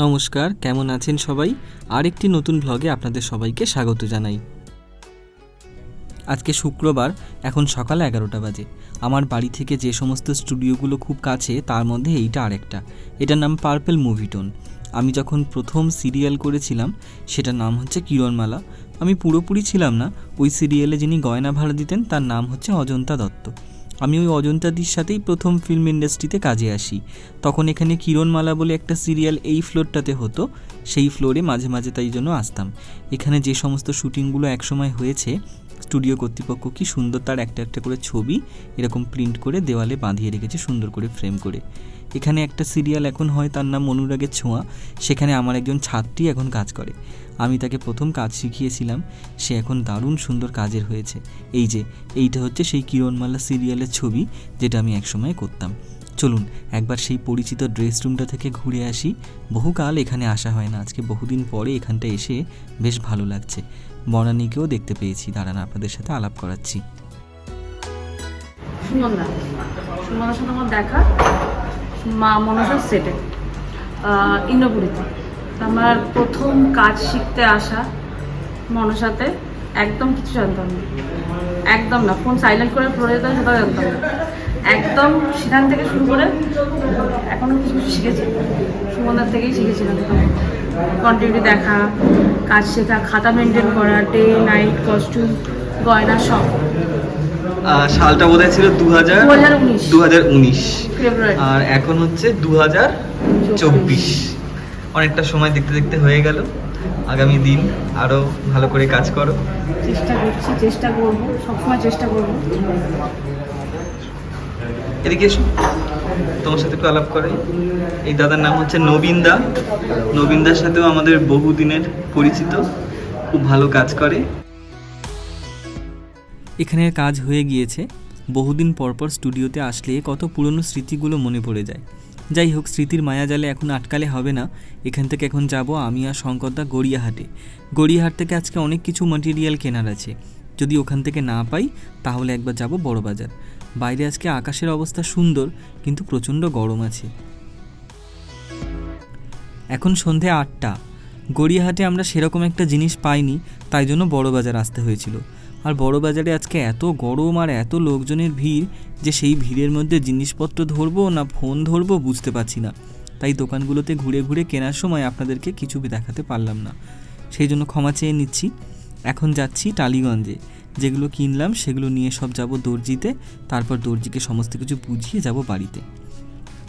নমস্কার, কেমন আছেন সবাই? আরেকটি নতুন ভ্লগে আপনাদের সবাইকে স্বাগত জানাই। আজকে শুক্রবার, এখন সকাল এগারোটা বাজে। আমার বাড়ি থেকে যে সমস্ত স্টুডিওগুলো খুব কাছে, তার মধ্যে এইটা আরেকটা। এটার নাম পার্পেল মুভিটোন। আমি যখন প্রথম সিরিয়াল করেছিলাম, সেটার নাম হচ্ছে কিরণমালা। আমি পুরোপুরি ছিলাম না, ওই সিরিয়ালে যিনি গয়না ভাড়া দিতেন, তার নাম হচ্ছে অজন্তা দত্ত। আমি ওই অজন্তাদির সাথেই প্রথম ফিল্ম ইন্ডাস্ট্রিতে কাজে আসি। তখন এখানে কিরণমালা বলে একটা সিরিয়াল এই ফ্লোরটাতে হতো, সেই ফ্লোরে মাঝে মাঝে তাই জন্য আসতাম। এখানে যে সমস্ত শুটিংগুলো একসময় হয়েছে স্টুডিও কর্তৃপক্ষ কি সুন্দর তার একটা একটা করে ছবি এরকম প্রিন্ট করে দেওয়ালে বাঁধিয়ে রেখেছে, সুন্দর করে ফ্রেম করে। এখানে একটা সিরিয়াল এখন হয় তার নাম অনুরাগের ছোঁয়া। সেখানে আমার একজন ছাত্রী এখন কাজ করে। আমি তাকে প্রথম কাজ শিখিয়েছিলাম, সে এখন দারুণ সুন্দর কাজের হয়েছে। এই যে, এইটা হচ্ছে সেই কিরণমালা সিরিয়ালের ছবি যেটা আমি একসময় করতাম। চলুন, একবার সেই পরিচিত ড্রেস রুমটা থেকে ঘুরে আসি। বহুকাল এখানে আসা হয় না, আজকে বহুদিন পরে এখানটা এসে বেশ ভালো লাগছে। বনানীকেও দেখতে পেয়েছি। দাঁড়ান, আপনাদের সাথে আলাপ করাচ্ছি। সুমনদা সাথে আমার দেখা। মা মনসার সেটে। ইন্দ্রপুরীতে। আমার প্রথম কাজ শিখতে আসা মনসাতে একদম কিছু জানতাম না। একদম না, ফোন সাইলেন্ট করে পড়ে যেতাম, সেটাও জানতাম না। একদম সেখান থেকে শুরু করে এখনও কিছু কিছু শিখেছি। সুমনদার থেকেই শিখেছিলাম। কন্টিনিউটি দেখা কাজ শেখা খাতা মেনটেন করা ডে নাইট কস্টিউম গয়না সব সালটা বোধহয় ছিল দু হাজার 2019 দু হাজার উনিশ। আর এখন হচ্ছে দু হাজার চব্বিশ। অনেকটা সময় দেখতে দেখতে হয়ে গেল। আগামী দিন আরও ভালো করে কাজ করো। চেষ্টা করছি চেষ্টা করব সবসময় চেষ্টা করব। এদিকে এসো। তোমার সাথে একটু আলাপ করাই। এই দাদার নাম হচ্ছে নবীন দা নবীন দার সাথেও আমাদের বহুদিনের পরিচিত। খুব ভালো কাজ করে। এখানের কাজ হয়ে গিয়েছে। বহুদিন পরপর স্টুডিওতে আসলে কত পুরনো স্মৃতিগুলো মনে পড়ে যায়। যাই হোক, স্মৃতির মায়াজালে এখন আটকালে হবে না। এখান থেকে এখন যাব আমি আর শঙ্করদা গড়িয়াহাটে। গড়িয়াহাট থেকে আজকে অনেক কিছু মাটেরিয়াল কেনার আছে। যদি ওখান থেকে না পাই, তাহলে একবার যাব বড়বাজার। বাইরে আজকে আকাশের অবস্থা সুন্দর, কিন্তু প্রচণ্ড গরম আছে। এখন সন্ধে আটটা। গড়িয়াহাটে আমরা সেরকম একটা জিনিস পাইনি, তাই জন্য বড়বাজার আসতে হয়েছিল। আর বড়বাজারে আজকে এত গরম আর এত লোকজনের ভিড় যে সেই ভিড়ের মধ্যে জিনিসপত্র ধরবো না ফোন ধরবো বুঝতে পারছি না। তাই দোকানগুলোতে ঘুরে ঘুরে কেনার সময় আপনাদেরকে কিছু দেখাতে পারলাম না। সেই জন্য ক্ষমা চেয়ে নিচ্ছি। এখন যাচ্ছি টালিগঞ্জে। যেগুলো কিনলাম সেগুলো নিয়ে সব যাব দর্জিতে, তারপর দর্জিকে সমস্ত কিছু বুঝিয়ে যাব বাড়িতে।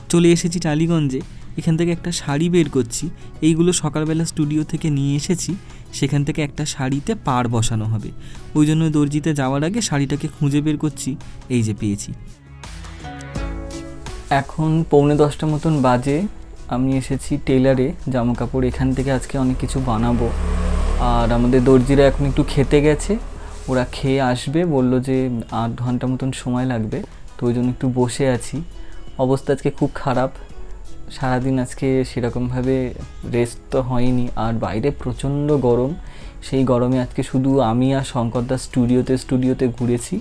চলে এসেছি টালিগঞ্জে, এখান থেকে একটা শাড়ি বের করছি। এইগুলো সকালবেলা স্টুডিও থেকে নিয়ে এসেছি, সেখান থেকে একটা শাড়িতে পাড় বসানো হবে। ওই জন্য দর্জিতে যাওয়ার আগে শাড়িটাকে খুঁজে বের করছি, এই যে পেয়েছি। এখন পৌনে দশটা মতন বাজে, আমি এসেছি টেলারে জামা কাপড় এখান থেকে আজকে অনেক কিছু বানাবো। আর আমাদের দর্জিরা এখন একটু খেতে গেছে ওরা খেয়ে আসবে, বলল যে আধ ঘণ্টা মতন সময় লাগবে, তো ওই জন্য একটু বসে আছি। অবস্থা আজকে খুব খারাপ। সারাদিন আজকে সেরকমভাবে রেস্ট তো হয়নি। আর বাইরে প্রচণ্ড গরম। সেই গরমে আজকে শুধু আমি আর শঙ্করদা স্টুডিওতে স্টুডিওতে ঘুরেছি।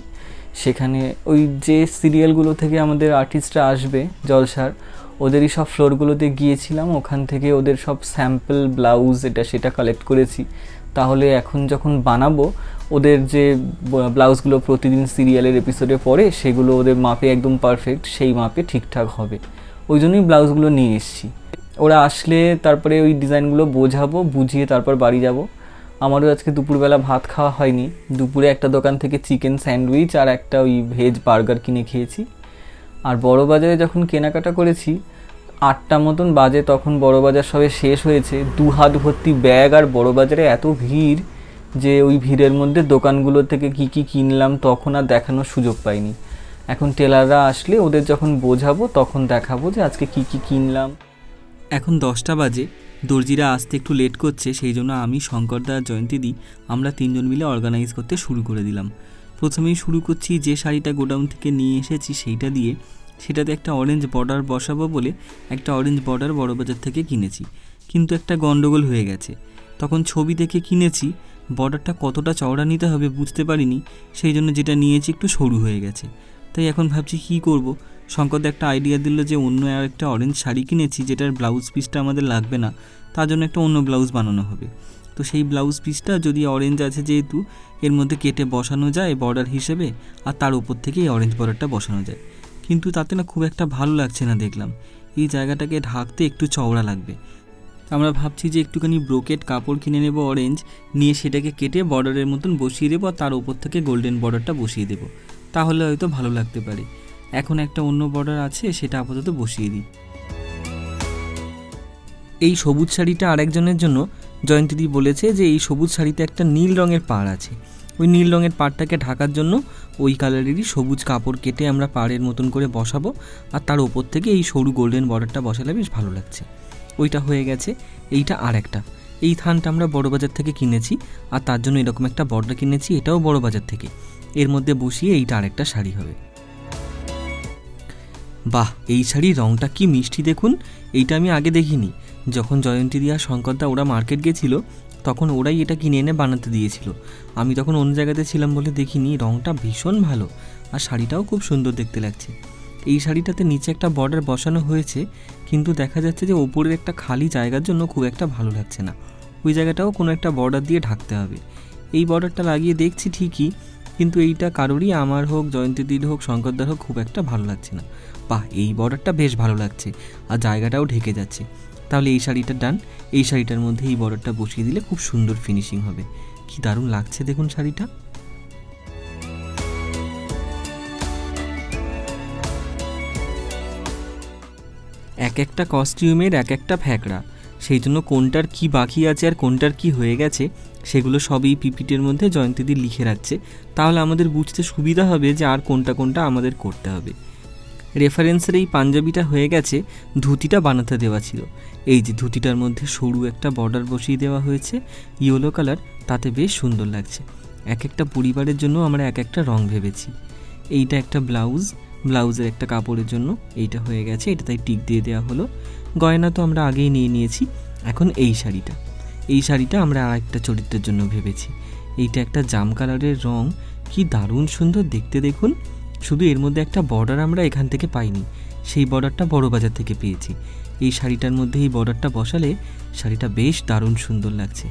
সেখানে ওই যে সিরিয়ালগুলো থেকে আমাদের আর্টিস্টরা আসবে, জলসার, ওদেরই সব ফ্লোরগুলোতে গিয়েছিলাম। ওখান থেকে ওদের সব স্যাম্পল ব্লাউজ এটা, সেটা কালেক্ট করেছি। তাহলে এখন যখন বানাবো, ওদের যে ব্লাউজগুলো প্রতিদিন সিরিয়ালের এপিসোডে পড়ে, সেগুলো ওদের মাপে একদম পারফেক্ট সেই মাপে ঠিকঠাক হবে। ওই জন্যই ব্লাউজগুলো নিয়ে এসেছি। ওরা আসলে তারপরে ওই ডিজাইনগুলো বোঝাবো, বুঝিয়ে তারপর বাড়ি যাব। আমারও আজকে দুপুরবেলা ভাত খাওয়া হয়নি। দুপুরে একটা দোকান থেকে চিকেন স্যান্ডউইচ আর একটা ওই ভেজ বার্গার কিনে খেয়েছি। আর বড় বাজারে যখন কেনাকাটা করেছি আটটা মতন বাজে, তখন বড় বাজার সবে শেষ হয়েছে। দু হাত ভর্তি ব্যাগ আর বড় বাজারে এত ভিড় যে ওই ভিড়ের মধ্যে দোকানগুলো থেকে কি কি কিনলাম, তখন আর দেখানোর সুযোগ পাইনি। এখন টেলাররা আসলে ওদের যখন বোঝাবো, তখন দেখাবো যে আজকে কি কি কিনলাম। এখন দশটা বাজে, দর্জিরা আসতে একটু লেট করছে, সেই জন্য আমি শঙ্করদা জয়ন্তীদি আমরা তিনজন মিলে অর্গানাইজ করতে শুরু করে দিলাম। প্রথমেই শুরু করছি যে শাড়িটা গোডাউন থেকে নিয়ে এসেছি, সেইটা দিয়ে সেটাতে একটা অরেঞ্জ বর্ডার বসাবো বলে একটা অরেঞ্জ বর্ডার বড়বাজার থেকে কিনেছি। কিন্তু একটা গন্ডগোল হয়ে গেছে। তখন ছবি দেখে কিনেছি, বর্ডারটা কতটা চওড়া নিতে হবে বুঝতে পারিনি, সেই জন্য যেটা নিয়েছি একটু সরু হয়ে গেছে। তাই এখন ভাবছি কী করব? শঙ্করদা একটা আইডিয়া দিল যে অন্য আর একটা অরেঞ্জ শাড়ি কিনেছি, যেটার ব্লাউজ পিসটা আমাদের লাগবে না, তার জন্য একটা অন্য ব্লাউজ বানানো হবে। তো সেই ব্লাউজ পিসটা যদি অরেঞ্জ আছে যেহেতু, এর মধ্যে কেটে বসানো যায় বর্ডার হিসেবে, আর তার উপর থেকে এই অরেঞ্জ বর্ডারটা বসানো যায়। কিন্তু তাতে না খুব একটা ভালো লাগছে না দেখলাম। এই জায়গাটাকে ঢাকতে একটু চওড়া লাগবে। আমরা ভাবছি যে একটুখানি ব্রোকেট কাপড় কিনে নেব অরেঞ্জ নিয়ে সেটাকে কেটে বর্ডারের মতন বসিয়ে দেবো আর তার ওপর থেকে গোল্ডেন বর্ডারটা বসিয়ে দেবো। তাহলে হয়তো ভালো লাগতে পারে। এখন একটা অন্য বর্ডার আছে, সেটা আপাতত বসিয়ে দিই। এই সবুজ শাড়িটা আরেকজনের জন্য জয়ন্তীদি বলেছে যে এই সবুজ শাড়িতে একটা নীল রঙের পাড় আছে। ওই নীল রঙের পাড়টাকে ঢাকার জন্য ওই কালারেরই সবুজ কাপড় কেটে আমরা পাড়ের মতন করে বসাবো। আর তার ওপর থেকে এই সরু গোল্ডেন বর্ডারটা বসালে বেশ ভালো লাগছে। ওইটা হয়ে গেছে এইটা আর একটা এই থানটা আমরা বড়বাজার থেকে কিনেছি আর তার জন্য এরকম একটা বর্ডার কিনেছি এটাও বড়বাজার থেকে। এর মধ্যে বসিয়ে এইটা আরেকটা শাড়ি হবে। বাহ, এই শাড়ির রঙটা কি মিষ্টি দেখুন। এইটা আমি আগে দেখিনি। যখন জয়ন্তী দিয়া শঙ্করদা ওরা মার্কেট গেছিল তখন ওরাই এটা কিনে এনে বানাতে দিয়েছিল। আমি তখন অন্য জায়গাতে ছিলাম বলে দেখিনি রঙটা ভীষণ ভালো আর শাড়িটাও খুব সুন্দর দেখতে লাগছে। এই শাড়িটাতে নিচে একটা বর্ডার বসানো হয়েছে, কিন্তু দেখা যাচ্ছে যে ওপরের একটা খালি জায়গার জন্য খুব একটা ভালো লাগছে না। ওই জায়গাটাও কোনো একটা বর্ডার দিয়ে ঢাকতে হবে। এই বর্ডারটা লাগিয়ে দেখছি ঠিকই, কিন্তু এইটা কারোরই আমার হোক, জয়ন্তীদির হোক, শঙ্করদার হোক খুব একটা ভালো লাগছে না। বাহ, এই বর্ডারটা বেশ ভালো লাগছে আর জায়গাটাও ঢেকে যাচ্ছে। তাহলে এই শাড়িটা ডান, এই শাড়িটার মধ্যে এই বর্ডারটা বসিয়ে দিলে খুব সুন্দর ফিনিশিং হবে। কি দারুণ লাগছে দেখুন শাড়িটা। এক একটা কস্টিউমের এক একটা ফ্যাকড়া, সেই জন্য কোনটার কি বাকি আছে আর কোনটার কি হয়ে গেছে, সেগুলো সবই পিপিটের মধ্যে জয়ন্তীদি লিখে রাখছে। তাহলে আমাদের বুঝতে সুবিধা হবে যে আর কোনটা কোনটা আমাদের করতে হবে। রেফারেন্সের এই পাঞ্জাবিটা হয়ে গেছে ধুতিটা বানাতে দেওয়া ছিল। এই যে ধুতিটার মধ্যে সরু একটা বর্ডার বসিয়ে দেওয়া হয়েছে, ইয়েলো কালার, তাতে বেশ সুন্দর লাগছে। এক একটা পরিবারের জন্য আমরা এক একটা রং ভেবেছি। এইটা একটা ব্লাউজ, ব্লাউজের একটা কাপড়ের জন্য এইটা হয়ে গেছে, এটা তাই টিক দিয়ে দেওয়া হলো। গয়না তো আমরা আগেই নিয়ে নিয়েছি, এখন এই শাড়িটা। এই শাড়িটা আমরা আর একটা চরিত্রের জন্য ভেবেছি। এইটা একটা জাম কালারের রং, কি দারুণ সুন্দর দেখতে দেখুন। শুধু এর মধ্যে একটা বর্ডার আমরা এখান থেকে পাইনি, সেই বর্ডারটা বড় বাজার থেকে পেয়েছি। এই শাড়িটার মধ্যে এই বর্ডারটা বসালে শাড়িটা বেশ দারুণ সুন্দর লাগছে।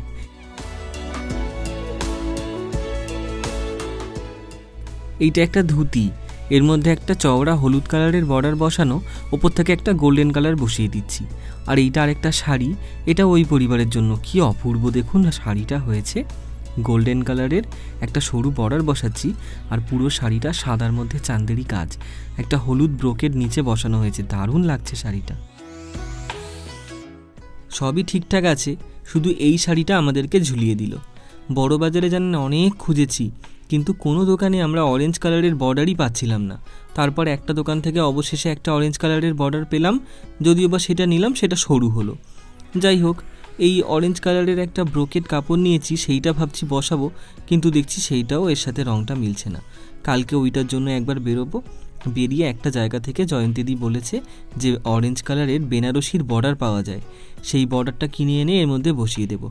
এইটা একটা ধুতি, এর মধ্যে একটা চওড়া হলুদ কালারের বর্ডার বসানো, ওপর থেকে একটা গোল্ডেন কালার বসিয়ে দিচ্ছি। আর এইটা আরেকটা শাড়ি, এটা ওই পরিবারের জন্য। কি অপূর্ব দেখুন শাড়িটা হয়েছে। গোল্ডেন কালারের একটা সরু বর্ডার বসাচ্ছি আর পুরো শাড়িটা সাদার মধ্যে চান্দেরি কাজ। একটা হলুদ ব্রোকের নিচে বসানো হয়েছে। দারুণ লাগছে শাড়িটা। সবই ঠিকঠাক আছে, শুধু এই শাড়িটা আমাদেরকে ঝুলিয়ে দিল। বড় বাজারে জানেন অনেক খুঁজেছি, কিন্তু কোনো দোকানে আমরা অরেঞ্জ কালারের বর্ডারই পাচ্ছিলাম না। তারপর একটা দোকান থেকে অবশেষে একটা অরেঞ্জ কালারের বর্ডার পেলাম, যদিও বা সেটা নিলাম, সেটা সরু হলো। যাই হোক এই অরেঞ্জ কালারের একটা ব্রোকেট কাপড় নিয়েছি, সেইটা ভাবছি বসাবো, কিন্তু দেখছি সেইটাও এর সাথে রঙটা মিলছে না। কালকে ওইটার জন্য একবার বেরোবো। বেরিয়ে একটা জায়গা থেকে জয়ন্তীদি বলেছে যে অরেঞ্জ কালারের বেনারসির বর্ডার পাওয়া যায়। সেই বর্ডারটা কিনে এনে এর মধ্যে বসিয়ে দেব।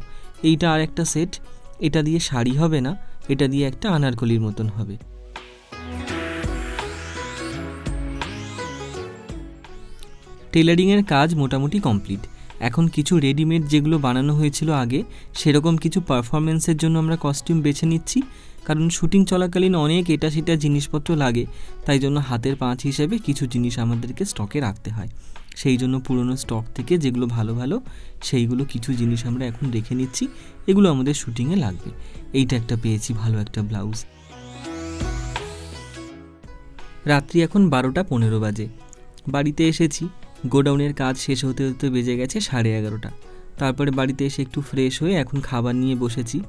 এইটা আর একটা সেট এটা দিয়ে শাড়ি হবে না, এটা দিয়ে একটা আনারকলির মতন হবে। টেলারিংয়ের কাজ মোটামুটি কমপ্লিট এখন কিছু রেডিমেড যেগুলো বানানো হয়েছিল আগে, সেরকম কিছু পারফরমেন্সের জন্য আমরা কস্টিউম বেছে নিচ্ছি। কারণ শুটিং চলাকালীন অনেক এটা সেটা জিনিসপত্র লাগে, তাই জন্য হাতের পাঁচ হিসেবে কিছু জিনিস আমাদেরকে স্টকে রাখতে হয়। সেই জন্য পুরনো স্টক থেকে যেগুলো ভালো ভালো, সেইগুলো কিছু জিনিস আমরা এখন রেখে নিচ্ছি, এগুলো আমাদের শুটিংয়ে লাগবে। এইটা একটা পেয়েছি ভালো একটা ব্লাউজ রাত্রি এখন বারোটা পনেরো বাজে। বাড়িতে এসেছি। গোডাউনের কাজ শেষ হতে হতে বেজে গেছে সাড়ে এগারোটা। তারপরে বাড়িতে এসে একটু ফ্রেশ হয়ে এখন খাবার নিয়ে বসেছি।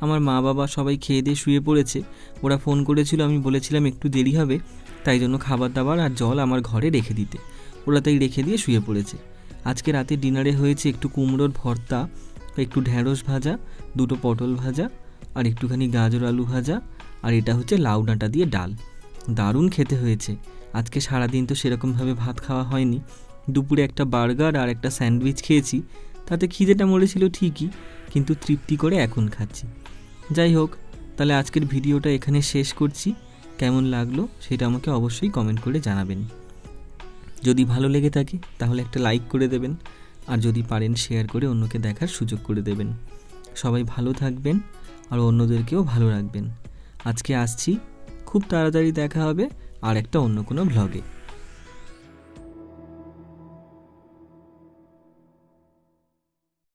আমার মা বাবা সবাই খেয়ে দিয়ে শুয়ে পড়েছে। ওরা ফোন করেছিল, আমি বলেছিলাম একটু দেরি হবে, তাই জন্য খাবার দাবার আর জল আমার ঘরে রেখে দিতে। ওরা তাই রেখে দিয়ে শুয়ে পড়েছে। আজকে রাতে ডিনারে হয়েছে একটু কুমড়োর ভর্তা, একটু ঢ্যাঁড়স ভাজা, দুটো পটল ভাজা, আর একটুখানি গাজর আলু ভাজা, আর এটা হচ্ছে লাউ ডাঁটা দিয়ে ডাল। দারুণ খেতে হয়েছে। আজকে সারাদিন তো সেরকমভাবে ভাত খাওয়া হয়নি। দুপুরে একটা বার্গার আর একটা স্যান্ডউইচ খেয়েছি, তাতে খিদেটা মরেছিল ঠিকই, কিন্তু তৃপ্তি করে এখন খাচ্ছি। যাই হোক, তাহলে আজকের ভিডিওটা এখানে শেষ করছি। কেমন লাগল সেটা আমাকে অবশ্যই কমেন্ট করে জানাবেন। যদি ভালো লেগে থাকে, তাহলে একটা লাইক করে দেবেন, আর যদি পারেন শেয়ার করে অন্যকে দেখার সুযোগ করে দেবেন। সবাই ভালো থাকবেন, আর অন্যদেরকেও ভালো রাখবেন। আজকে আসছি, খুব তাড়াতাড়ি দেখা হবে, আর একটা অন্য কোনো ভ্লগে